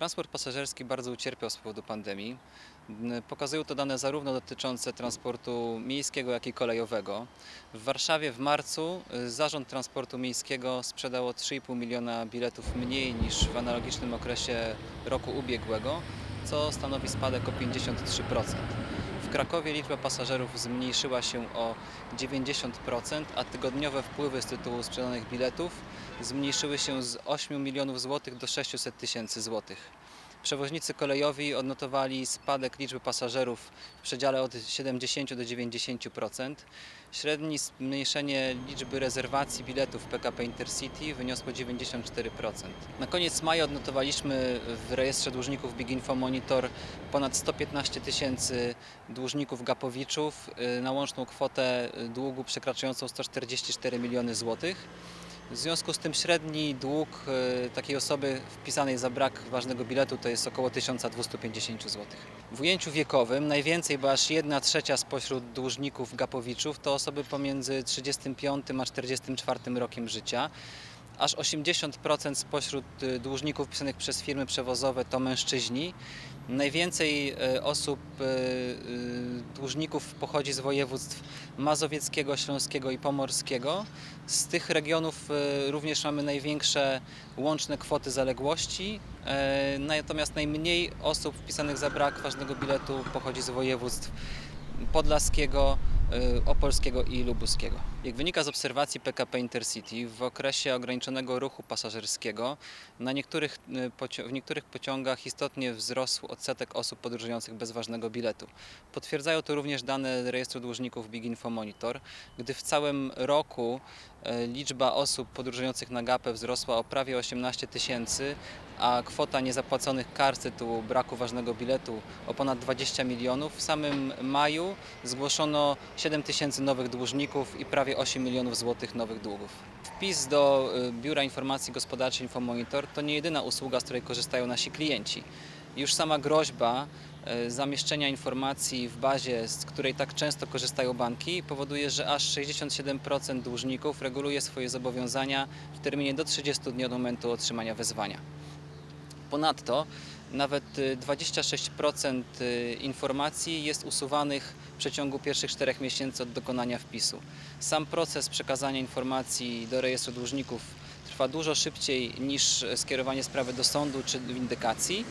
Transport pasażerski bardzo ucierpiał z powodu pandemii. Pokazują to dane zarówno dotyczące transportu miejskiego, jak i kolejowego. W Warszawie w marcu y, Zarząd Transportu Miejskiego sprzedało 3,5 miliona biletów mniej niż w analogicznym okresie roku ubiegłego, co stanowi spadek o 53%. W Krakowie liczba pasażerów zmniejszyła się o 90%, a tygodniowe wpływy z tytułu sprzedanych biletów zmniejszyły się z 8 milionów złotych do 600 tysięcy złotych. Przewoźnicy kolejowi odnotowali spadek liczby pasażerów w przedziale od 70 do 90%. Średnie zmniejszenie liczby rezerwacji biletów PKP Intercity wyniosło 94%. Na koniec maja odnotowaliśmy w rejestrze dłużników Big Info Monitor ponad 115 tysięcy dłużników Gapowiczów y, na łączną kwotę długu przekraczającą 144 miliony złotych. W związku z tym średni dług y, takiej osoby wpisanej za brak ważnego biletu to jest około 1250 zł. W ujęciu wiekowym najwięcej, bo aż 1 trzecia spośród dłużników Gapowiczów to osoby pomiędzy 35 a 44 rokiem życia. Aż 80% spośród y, dłużników pisanych przez firmy przewozowe to mężczyźni. Najwięcej y, osób, y, dłużników pochodzi z województw mazowieckiego, śląskiego i pomorskiego. Z tych regionów również mamy największe łączne kwoty zaległości, natomiast najmniej osób wpisanych za brak ważnego biletu pochodzi z województw podlaskiego, opolskiego i lubuskiego. Jak wynika z obserwacji PKP Intercity, w okresie ograniczonego ruchu pasażerskiego na niektórych, y, w niektórych pociągach istotnie wzrosł odsetek osób podróżujących bez ważnego biletu. Potwierdzają to również dane rejestru dłużników Big Info Monitor, gdy w całym roku liczba osób podróżujących na gapę wzrosła o prawie 18 tysięcy, a kwota niezapłaconych kar z tytułu braku ważnego biletu o ponad 20 milionów. W samym maju zgłoszono 7 tysięcy nowych dłużników i prawie 8 milionów złotych nowych długów. Wpis do y, Biura Informacji Gospodarczej Infomonitor to nie jedyna usługa, z której korzystają nasi klienci. Już sama groźba e, zamieszczenia informacji w bazie, z której tak często korzystają banki, powoduje, że aż 67% dłużników reguluje swoje zobowiązania w terminie do 30 dni od momentu otrzymania wezwania. Ponadto nawet y, 26% y, informacji jest usuwanych w przeciągu pierwszych 4 miesięcy od dokonania wpisu. Sam proces przekazania informacji do rejestru dłużników trwa dużo szybciej niż skierowanie sprawy do sądu czy windykacji.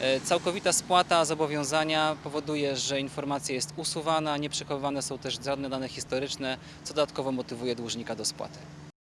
E, Całkowita spłata zobowiązania powoduje, że informacja jest usuwana, nie przechowywane są też żadne dane historyczne, co dodatkowo motywuje dłużnika do spłaty.